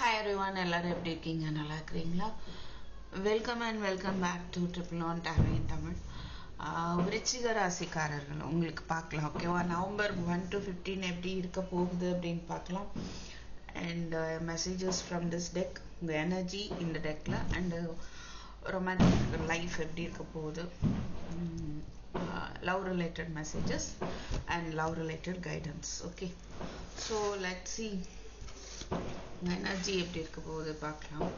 Hi everyone எல்லாரும் எப்படி இருக்கீங்க? நல்லா இருக்கிறீங்களா? Welcome and welcome back to triple one Devon இன் தமிழ் விருச்சிக ராசிக்காரர்கள் உங்களுக்கு பார்க்கலாம் ஓகேவா நவம்பர் ஒன் டு ஃபிஃப்டீன் எப்படி இருக்க போகுது அப்படின்னு பார்க்கலாம். And messages from this deck உங்கள் எனர்ஜி இந்த டெக்கில் அண்டு ரொமான்டிக் லைஃப் எப்படி இருக்க போகுது? Love related messages and love related guidance okay so let see energy எப்படி இருக்க போகுது பார்க்கலாம்.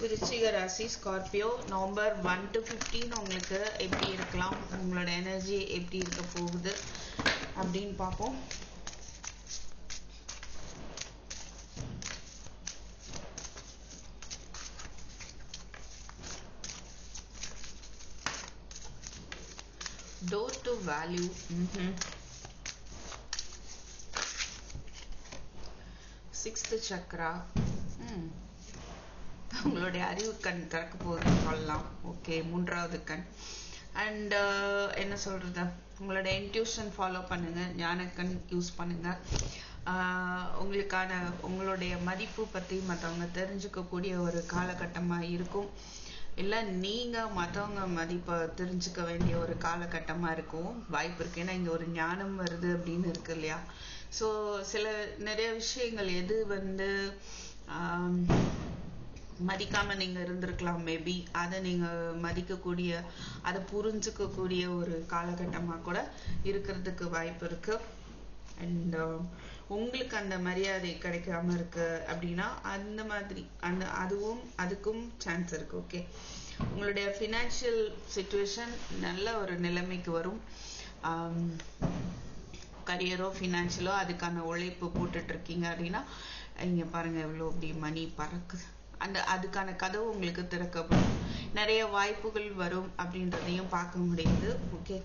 விருச்சிக ராசி Scorpio November one to fifteen உங்களுக்கு எப்படி இருக்கலாம்? உங்களோட எனர்ஜி எப்படி இருக்க போகுது அப்படின்னு பார்ப்போம். டோர் டு வேல்யூ சிக்ஸ்த் சக்ரா. ம். உங்களுடைய அறிவு கண் திறக்க போகுதுன்னு சொல்லலாம். ஓகே மூன்றாவது கண். அண்ட் uh, என்ன சொல்றது? உங்களோட இன்ட்யூஷன் ஃபாலோ பண்ணுங்க. ஞானக்கண் யூஸ் பண்ணுங்க. ஆஹ் உங்களுக்கான உங்களுடைய மதிப்பு பத்தி மற்றவங்க தெரிஞ்சுக்கக்கூடிய ஒரு காலகட்டமா இருக்கும். இல்லை நீங்க மற்றவங்க மதிப்பை தெரிஞ்சுக்க வேண்டிய ஒரு காலகட்டமா இருக்கும். வாய்ப்பு இருக்கு. ஏன்னா இங்க ஒரு ஞானம் வருது அப்படின்னு இருக்கு இல்லையா? ஸோ சில நிறைய விஷயங்கள் எது வந்து மதிக்காம நீங்க இருந்திருக்கலாம் மேபி அதை நீங்க மதிக்கக்கூடிய அதை புரிஞ்சுக்கக்கூடிய ஒரு காலகட்டமா கூட இருக்கிறதுக்கு வாய்ப்பு இருக்கு. அண்ட் உங்களுக்கு அந்த மரியாதை கிடைக்காம இருக்கு அப்படின்னா அந்த மாதிரி அந்த அதுவும் அதுக்கும் சான்ஸ் இருக்கு ஓகே உங்களுடைய ஃபினான்ஷியல் சுச்சுவேஷன் நல்ல ஒரு நிலைமைக்கு வரும். கரியரோ ஃபினான்ஷியலோ அதுக்கான உழைப்பு போட்டுட்டு இருக்கீங்க அப்படின்னா இங்க பாருங்க எவ்வளோ அப்படி மணி பறக்குது. அந்த அதுக்கான கதவு உங்களுக்கு திறக்கப்படும். நிறைய வாய்ப்புகள் வரும் அப்படின்றதையும் பார்க்க முடியுது ஓகே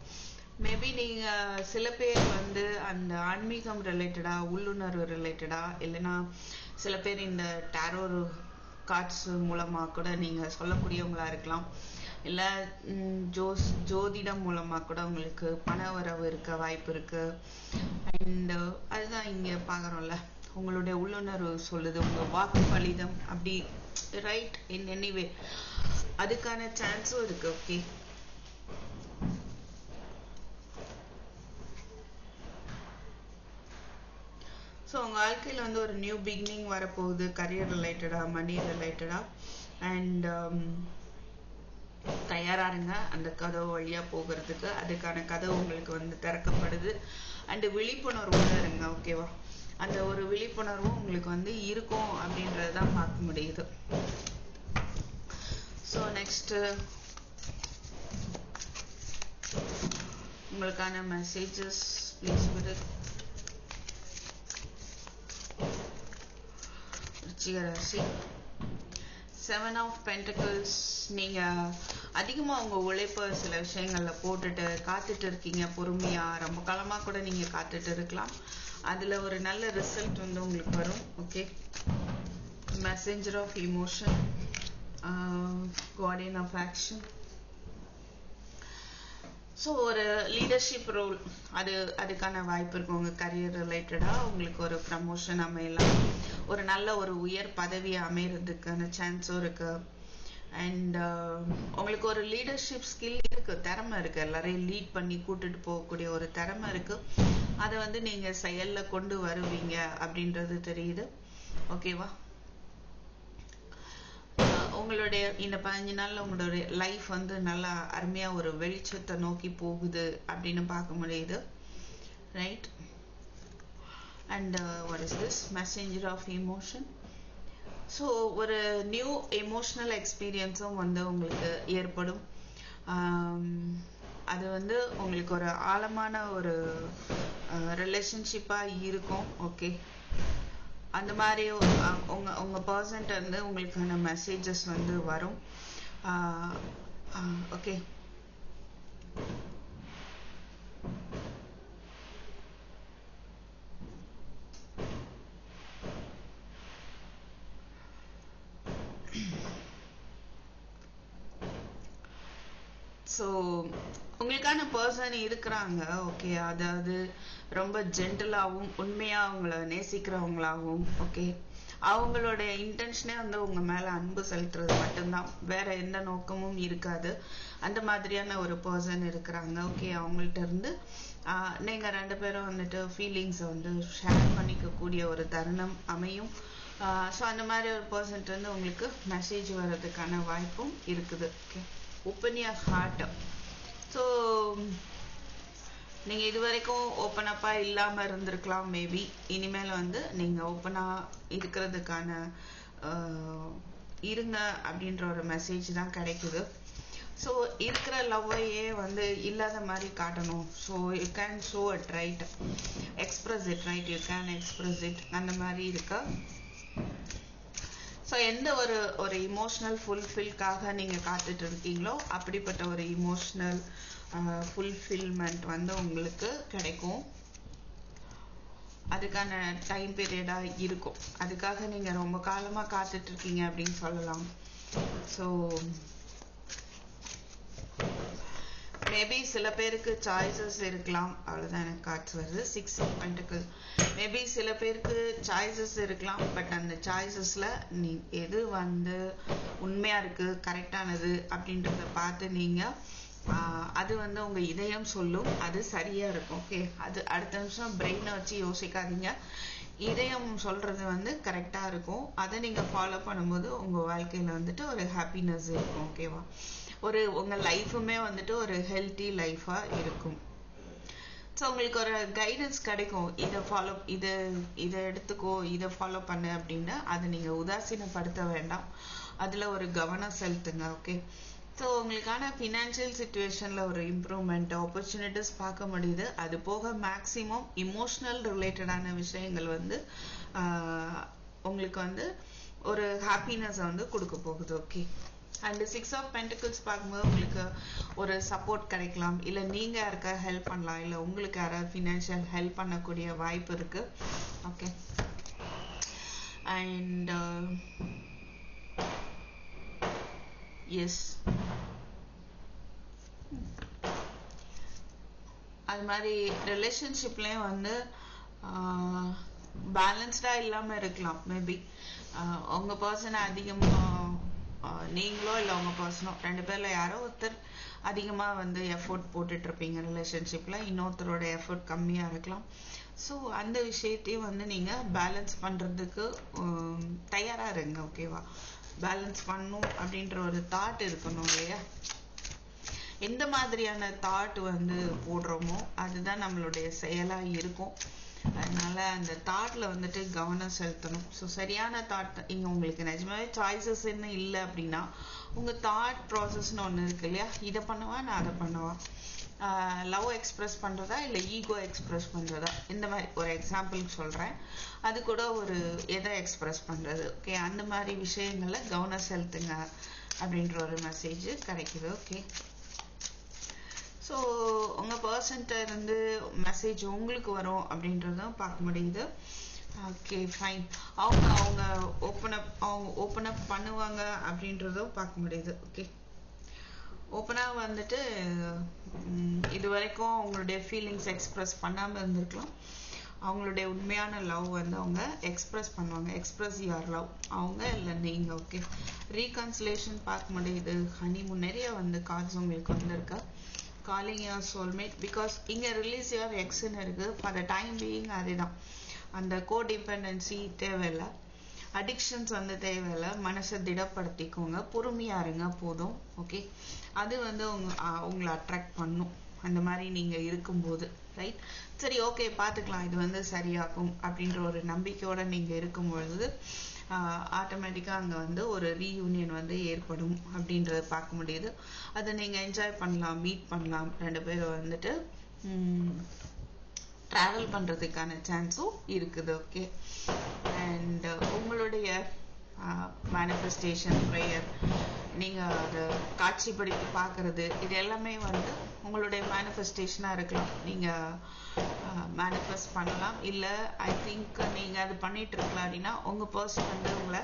மேபி நீங்க சில பேர் வந்து அந்த ஆன்மீகம் ரிலேட்டடா உள்ளுணர்வு ரிலேட்டடா இல்லைன்னா சில பேர் இந்த டேரோ கார்ட்ஸ் மூலமா கூட நீங்க சொல்லக்கூடியவங்களா இருக்கலாம். இல்ல ஜோஸ் ஜோதிடம் மூலமா கூட உங்களுக்கு பண வரவு இருக்க வாய்ப்பு இருக்கு. அண்ட் அதுதான் இங்க பாக்குறோம்ல உங்களுடைய உள்ளுணர்வு சொல்லுது உங்க வாக்கு பலிதம். அப்படி ரைட் இன் எனிவே அதுக்கான சான்ஸும் இருக்கு ஓகே ஸோ உங்கள் வாழ்க்கையில வந்து ஒரு நியூ பிகினிங் வரப்போகுது கரியர் ரிலேட்டடா மணி ரிலேட்டடா அண்ட் தயாராருங்க அந்த கதவு வழியா போகிறதுக்கு அதுக்கான கதவு உங்களுக்கு வந்து திறக்கப்படுது. அண்ட் விழிப்புணர்வோடு இருங்க ஓகேவா அந்த ஒரு விழிப்புணர்வும் உங்களுக்கு வந்து இருக்கும் அப்படின்றத தான் பார்க்க முடியுது. ஸோ நெக்ஸ்ட்டு உங்களுக்கான மெசேஜஸ் ப்ளீஸ் விடு. ருச்சிக செவன் ஆஃப் பென்டக்கிள்ஸ் நீங்க அதிகமா உங்க உழைப்ப சில விஷயங்கள்ல போட்டுட்டு காத்துட்டு இருக்கீங்க பொறுமையா. ரொம்ப காலமா கூட நீங்க காத்துட்டு இருக்கலாம். அதுல ஒரு நல்ல ரிசல்ட் வந்து உங்களுக்கு வரும். Okay messenger of emotion guardian of action so ஒரு லீடர்ஷிப் ரோல் அது அதுக்கான வாய்ப்பு இருக்கு உங்க கரியர் ரிலேட்டடா உங்களுக்கு ஒரு ப்ரமோஷன் அமையலாம். ஒரு நல்ல ஒரு உயர் பதவி அமையறதுக்கான சான்ஸும் இருக்கு. அண்ட் uh, உங்களுக்கு ஒரு லீடர்ஷிப் ஸ்கில் இருக்கு திறமை இருக்கு. எல்லாரையும் லீட் பண்ணி கூட்டிட்டு போகக்கூடிய ஒரு திறமை இருக்கு. அதை வந்து நீங்க செயல்ல கொண்டு வருவீங்க அப்படின்றது தெரியுது. ஓகேவா உங்களுடைய இந்த பதினஞ்சு நாள்ல உங்களுடைய லைஃப் வந்து நல்லா அருமையா ஒரு வெளிச்சத்தை நோக்கி போகுது அப்படின்னு பார்க்க முடியுது. Right and what is this messenger of emotion so ஒரு நியூ எமோஷ்னல் எக்ஸ்பீரியன்ஸும் வந்து உங்களுக்கு ஏற்படும். Um, அது வந்து உங்களுக்கு ஒரு ஆழமான ஒரு uh, ரிலேஷன்ஷிப்பாக இருக்கும். ஓகே அந்த மாதிரி உங்கள் உங்கள் உங்க பர்சன்ட் வந்து உங்களுக்கான மெசேஜஸ் வந்து வரும். Uh, ஓகே ஸோ உங்களுக்கான பர்சன் இருக்கிறாங்க ஓகே அதாவது ரொம்ப ஜென்டலாகவும் உண்மையாக அவங்கள நேசிக்கிறவங்களாகவும் ஓகே அவங்களோட இன்டென்ஷனே வந்து உங்க மேல அன்பு செலுத்துறது மட்டும்தான். வேற எந்த நோக்கமும் இருக்காது. அந்த மாதிரியான ஒரு பர்சன் இருக்கிறாங்க ஓகே அவங்கள்ட்ட இருந்து நீங்க ரெண்டு பேரும் வந்துட்டு ஃபீலிங்ஸை வந்து ஷேர் பண்ணிக்க கூடிய ஒரு தருணம் அமையும். ஸோ அந்த மாதிரி ஒரு பர்சன்ட் வந்து உங்களுக்கு மெசேஜ் வர்றதுக்கான வாய்ப்பும் இருக்குது okay open your heart so நீங்கள் இது வரைக்கும் ஓப்பனப்பாக இல்லாமல் இருந்திருக்கலாம் மேபி இனிமேல் வந்து நீங்கள் ஓப்பனாக இருக்கிறதுக்கான இருங்க அப்படின்ற ஒரு மெசேஜ் தான் கிடைக்குது. ஸோ இருக்கிற லவ்வையே வந்து இல்லாத மாதிரி காட்டணும். So you can show it right express it right you can express it அந்த மாதிரி இருக்க ஸோ எந்த ஒரு ஒரு இமோஷனல் ஃபுல்ஃபில்காக நீங்கள் காத்துட்டு இருக்கீங்களோ அப்படிப்பட்ட ஒரு இமோஷனல் ஃபுல்ஃபில்மெண்ட் வந்து உங்களுக்கு கிடைக்கும். அதுக்கான டைம் பீரியடாக இருக்கும். அதுக்காக நீங்கள் ரொம்ப காலமாக காத்துட்டு இருக்கீங்க அப்படின்னு சொல்லலாம். ஸோ மேபி சில பேருக்கு சாய்ஸஸ் இருக்கலாம். அவ்வளோதான் எனக்கு கார்ட்ஸ் வருது. சிக்ஸ் ஆஃப் பென்டிக்கல் மேபி சில பேருக்கு சாய்ஸஸ் இருக்கலாம். பட் அந்த சாய்ஸஸில் நீ எது வந்து உண்மையாக இருக்குது கரெக்டானது அப்படின்றத பார்த்து நீங்கள் அது வந்து உங்கள் இதயம் சொல்லும். அது சரியாக இருக்கும். ஓகே அது அடுத்த நிமிஷம் பிரெயினை வச்சு யோசிக்காதீங்க. இதயம் சொல்கிறது வந்து கரெக்டாக இருக்கும். அதை நீங்கள் ஃபாலோ பண்ணும்போது உங்கள் வாழ்க்கையில் வந்துட்டு ஒரு ஹாப்பினஸ் இருக்கும். ஓகேவா ஒரு உங்கள் லைஃபுமே வந்துட்டு ஒரு ஹெல்த்தி லைஃபாக இருக்கும். ஸோ உங்களுக்கு ஒரு கைடன்ஸ் கிடைக்கும். இதை ஃபாலோ இதை இதை எடுத்துக்கோ இதை ஃபாலோ பண்ணு அப்படின்னு அதை நீங்கள் உதாசீனப்படுத்த வேண்டாம். அதுல ஒரு கவனம் செலுத்துங்க ஓகே ஸோ உங்களுக்கான ஃபினான்ஷியல் சுச்சுவேஷன்ல ஒரு இம்ப்ரூவ்மெண்ட் ஆப்பர்ச்சுனிட்டிஸ் பார்க்க முடியுது. அது போக மேக்ஸிமம் இமோஷனல் ரிலேட்டடான விஷயங்கள் வந்து உங்களுக்கு வந்து ஒரு ஹாப்பினஸ் வந்து கொடுக்க போகுது okay and six of pentacles பார்க்கும்போது உங்களுக்கு ஒரு சப்போர்ட் கிடைக்கலாம். இல்ல நீங்க யாருக்கா ஹெல்ப் பண்ணலாம். இல்ல உங்களுக்கு யாராவது ஃபினான்ஷியல் ஹெல்ப் பண்ணக்கூடிய வாய்ப்பு இருக்கு. ஓகே அண்ட் எஸ் அது மாதிரி ரிலேஷன்ஷிப்லயும் வந்து uh, பேலன்ஸ்டா இல்லாம இருக்கலாம். மேபி uh, உங்க பர்சனை அதிகமா நீங்களோ இல்ல உங்க பர்சனோ ரெண்டு பேரில் யாரோ ஒருத்தர் அதிகமா வந்து எஃபோர்ட் போட்டுட்டு இருப்பீங்க ரிலேஷன்ஷிப்ல இன்னொருத்தரோட எஃபோர்ட் கம்மியா இருக்கலாம். ஸோ அந்த விஷயத்தையும் வந்து நீங்க பேலன்ஸ் பண்றதுக்கு தயாராக தயாரா இருங்க ஓகேவா பேலன்ஸ் பண்ணும் அப்படின்ற ஒரு தாட் இருக்கணும் இல்லையா? எந்த மாதிரியான தாட் வந்து போடுறோமோ அதுதான் நம்மளுடைய செயலா இருக்கும். அதனால அந்த தாட்ல வந்துட்டு கவனம் செலுத்தணும். ஸோ சரியான தாட் இங்க உங்களுக்கு நிஜமாவே சாய்ஸஸ் என்ன இல்லை அப்படின்னா உங்க தாட் ப்ராசஸ்னு ஒண்ணு இருக்கு இல்லையா? இதை பண்ணவா நான் அதை பண்ணவா? லவ் எக்ஸ்பிரஸ் பண்றதா இல்லை ஈகோ எக்ஸ்பிரஸ் பண்றதா? இந்த மாதிரி ஒரு எக்ஸாம்பிளுக்கு சொல்கிறேன் அது கூட ஒரு எதை எக்ஸ்பிரஸ் பண்ணுறது ஓகே அந்த மாதிரி விஷயங்களில் கவனம் செலுத்துங்க அப்படின்ற ஒரு மெசேஜ் கிடைக்குது. ஓகே ஸோ உங்கள் பர்சன்ட்ட இருந்து மெசேஜ் உங்களுக்கு வரும் அப்படின்றதும் பார்க்க முடியுது. ஓகே ஃபைன் அவங்க அவங்க ஓப்பன் அப் அவங்க ஓப்பன் அப் பண்ணுவாங்க அப்படின்றதும் பார்க்க முடியுது. ஓகே ஓப்பனாக வந்துட்டு இது வரைக்கும் அவங்களுடைய ஃபீலிங்ஸ் எக்ஸ்ப்ரெஸ் பண்ணாமல் இருந்திருக்கலாம். அவங்களுடைய உண்மையான லவ் வந்து அவங்க எக்ஸ்ப்ரெஸ் பண்ணுவாங்க. எக்ஸ்ப்ரெஸ் யார் லவ் அவங்க இல்லை நீங்கள் ஓகே ரீகன்சிலேஷன் பார்க்க முடியுது. ஹனிமூன் நிறைய வந்து கார்ட்ஸ் உங்களுக்கு வந்திருக்கு. காலிங் யுவர் சோல்மேட் பிகாஸ் இங்கே ரிலீஸ் யுவர் எக்ஸ்ன்னு இருக்கு. ஃபார் த டைம் பீயிங் அதுதான். அந்த கோ டிபெண்டன்சி தேவையில்லை. அடிக்ஷன்ஸ் வந்து தேவையில்லை. மனசை திடப்படுத்திக்கோங்க. பொறுமையா இருங்க. போதும். ஓகே அது வந்து உங்க உங்களை அட்ராக்ட் பண்ணும். அந்த மாதிரி நீங்கள் இருக்கும்போது. ரைட் சரி ஓகே பார்த்துக்கலாம். இது வந்து சரியாகும் அப்படின்ற ஒரு நம்பிக்கையோடு நீங்கள் இருக்கும் பொழுது ஆட்டோமேட்டிக்காக அங்கே வந்து ஒரு ரீயூனியன் வந்து ஏற்படும் அப்படின்றத பார்க்க முடியுது. அதை நீங்கள் என்ஜாய் பண்ணலாம் மீட் பண்ணலாம். ரெண்டு பேரும் வந்துட்டு ட்ராவல் பண்ணுறதுக்கான சான்ஸும் இருக்குது ஓகே அண்ட் மேனிஃபெஸ்டேஷன் ப்ரேயர் நீங்கள் அதை காட்சிப்படுத்தி பார்க்குறது இது எல்லாமே வந்து உங்களுடைய மேனிஃபெஸ்டேஷனாக இருக்கலாம். நீங்கள் மேனிஃபெஸ்ட் பண்ணலாம். இல்லை ஐ திங்க் நீங்கள் அது பண்ணிகிட்டு இருக்கலாம் அப்படின்னா உங்கள் பர்சன் வந்து உங்களை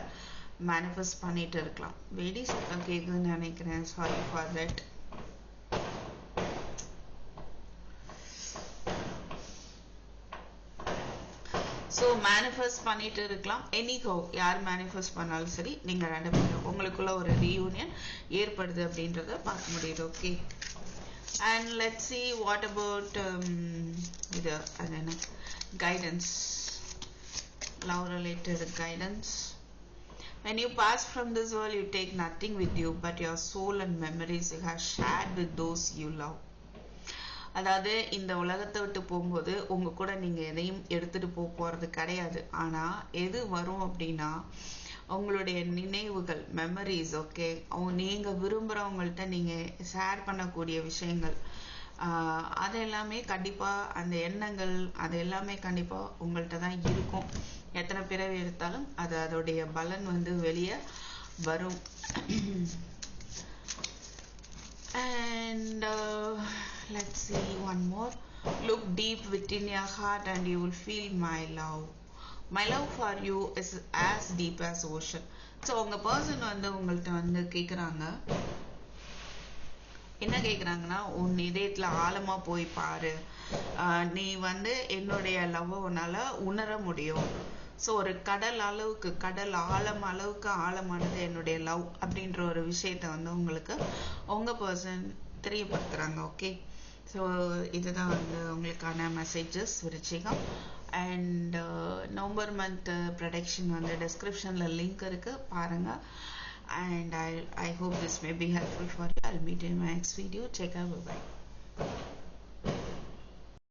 மேனிஃபெஸ்ட் பண்ணிகிட்டு இருக்கலாம். வெடி சத்தம் கேட்குதுன்னு நினைக்கிறேன். Sorry for that so manifest பண்ணிட்டு இருக்கலாம் எனி ஹோ யார் மேனிஃபெஸ்ட் பண்ணாலும் சரி நீங்கள் ரெண்டு பேரும் உங்களுக்குள்ள ஒரு ரீயூனியன் ஏற்படுது அப்படின்றத பார்க்க முடியுது okay and let see what about இது அது என்ன guidance love related guidance when you pass from this world, you take nothing with you but your soul and memories you have shared with those you love. அதாவது இந்த உலகத்தை விட்டு போகும்போது உங்க கூட நீங்க எதையும் எடுத்துட்டு போக போறது கிடையாது. ஆனா எது வரும் அப்படின்னா உங்களுடைய நினைவுகள் மெமரிஸ் ஓகே அவங்க நீங்க விரும்புறவங்கள்ட்ட நீங்க ஷேர் பண்ணக்கூடிய விஷயங்கள். அது எல்லாமே கண்டிப்பா அந்த எண்ணங்கள் அது எல்லாமே கண்டிப்பா உங்கள்ட்ட தான் இருக்கும். எத்தனை பிறவி எடுத்தாலும் அது அதோடைய பலன் வந்து வெளியே வரும். And let's see one more. Look deep within your heart and you will feel my love. My love for you is as deep as ocean. So உங்கள் பர்சன் வந்து உங்கள்கிட்ட வந்து கேட்குறாங்க என்ன கேட்குறாங்கன்னா உன் இதயத்தில் ஆழமாக போய் பாரு. நீ வந்து என்னுடைய லவ்வை உன்னால் உணர முடியும். ஸோ ஒரு கடல் அளவுக்கு கடல் ஆழம் அளவுக்கு ஆழமானது என்னுடைய லவ் அப்படின்ற ஒரு விஷயத்த வந்து உங்களுக்கு உங்கள் பர்சன் தெரியப்படுத்துகிறாங்க ஓகே ஸோ இதுதான் வந்து உங்களுக்கான மெசேஜஸ் விருச்சிகம் அண்ட் நவம்பர் மந்த் ப்ரொடக்ஷன் வந்து டிஸ்கிரிப்ஷனில் லிங்க் இருக்கு பாருங்க and I, I hope this may be helpful for you. I'll meet you in my next video. Check out. Bye bye.